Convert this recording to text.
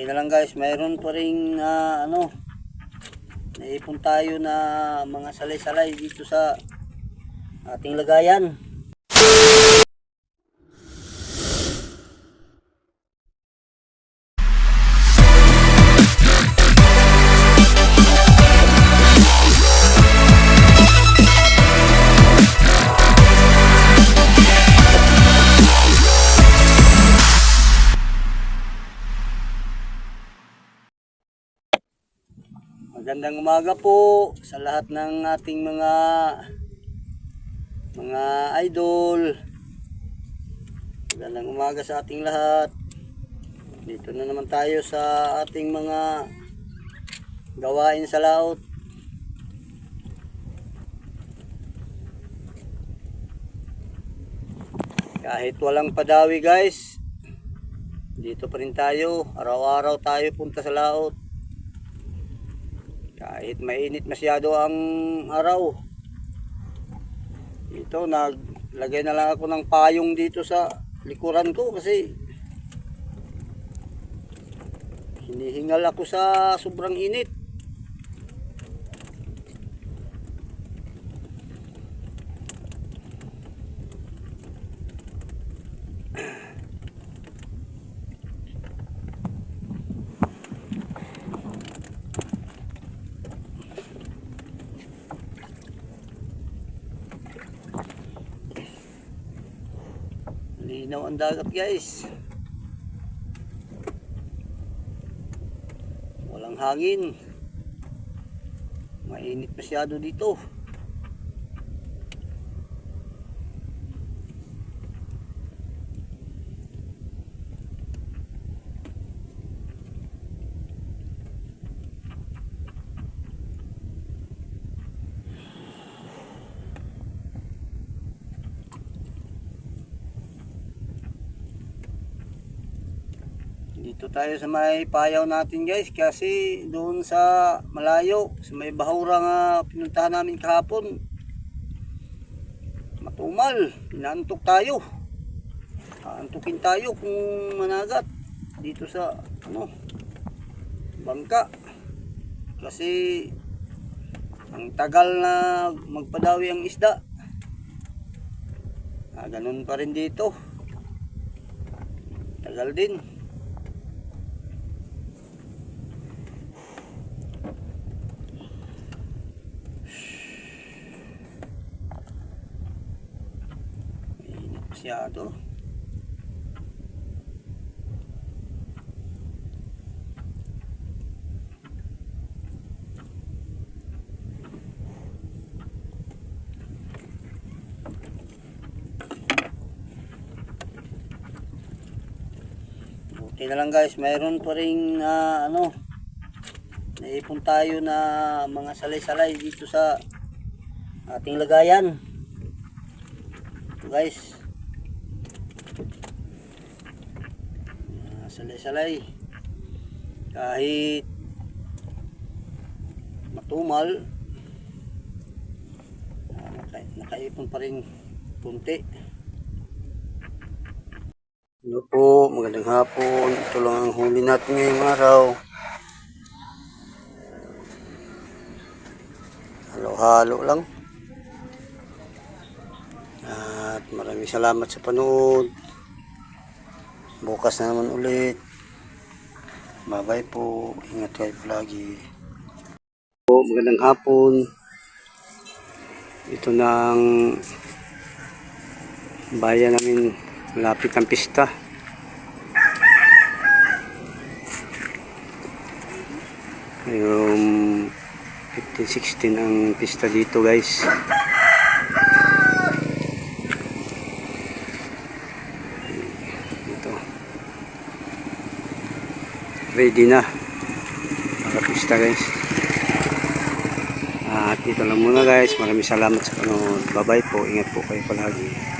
Buti na lang guys, mayroon pa rin ah, ano, naipon tayo na mga salay-salay dito sa ating lagayan. Magandang umaga po sa lahat ng ating mga mga idol. Magandang umaga sa ating lahat. Dito na naman tayo sa ating mga gawain sa laot. Kahit walang padawi guys, dito pa rin tayo. Araw-araw tayo punta sa laot. Kahit mainit masyado ang araw. Dito naglagay na lang ako ng payong dito sa likuran ko kasi hinihingal ako sa sobrang init. Linaw ang dagat guys. Walang hangin. Mainit masyado dito. Dito tayo sa may payaw natin guys kasi doon sa malayo sa may bahura nga pinuntahan namin kahapon. Matumal inaantok tayo. Aantukin tayo kung managat dito sa ano bangka. Kasi ang tagal na magpadawi ang isda. Ah, ganun pa rin dito. Tagal din Mainit masyado. Buti na lang guys, mayroon pa rin ah, ano, naipon tayo na mga salay-salay dito sa ating lagayan. Guys. Ah, Salay-salay. Kahit matumal, ah, naka, nakaipon pa rin punti. Ano po, magandang hapon. Ito lang ang huli natin ngayong araw. Halo-halo lang. At maraming salamat sa panood. Bukas na naman ulit. Bye-bye po. Ingat kayo palagi. Po, magandang hapon. Ito ang bayan namin malapit ang pista. Yung 15-16 ang pista dito guys. Ito. Ready na. Para pista guys. At dito lang muna guys. Maraming salamat sa panood. Bye bye po. Ingat po kayo palagi.